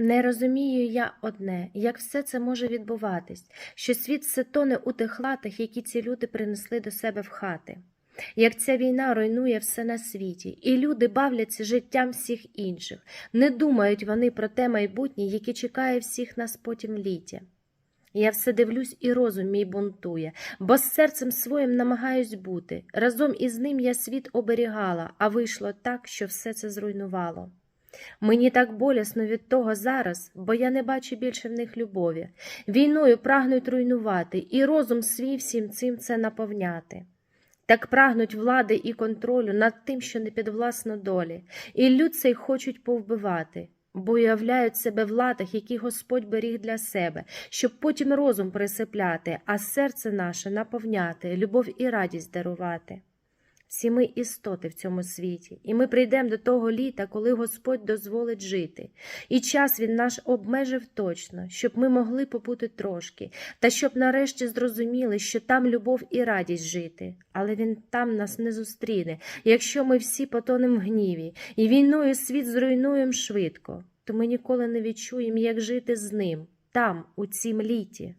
Не розумію я одне, як все це може відбуватись, що світ все тоне у тих латах, які ці люди принесли до себе в хати. Як ця війна руйнує все на світі, і люди бавляться життям всіх інших, не думають вони про те майбутнє, яке чекає всіх нас потім літі. Я все дивлюсь, і розум мій бунтує, бо з серцем своїм намагаюсь бути. Разом із ним я світ оберігала, а вийшло так, що все це зруйнувало. Мені так болісно від того зараз, бо я не бачу більше в них любові. Війною прагнуть руйнувати, і розум свій всім цим це наповняти. Так прагнуть влади і контролю над тим, що не підвласно долі, і люд цей хочуть повбивати, бо уявляють себе в латах, які Господь беріг для себе, щоб потім розум присипляти, а серце наше наповняти, любов і радість дарувати. Всі ми істоти в цьому світі, і ми прийдемо до того літа, коли Господь дозволить жити. І час він наш обмежив точно, щоб ми могли побути трошки, та щоб нарешті зрозуміли, що там любов і радість жити. Але він там нас не зустріне, якщо ми всі потонем в гніві, і війною світ зруйнуємо швидко, то ми ніколи не відчуємо, як жити з ним, там, у цім літі.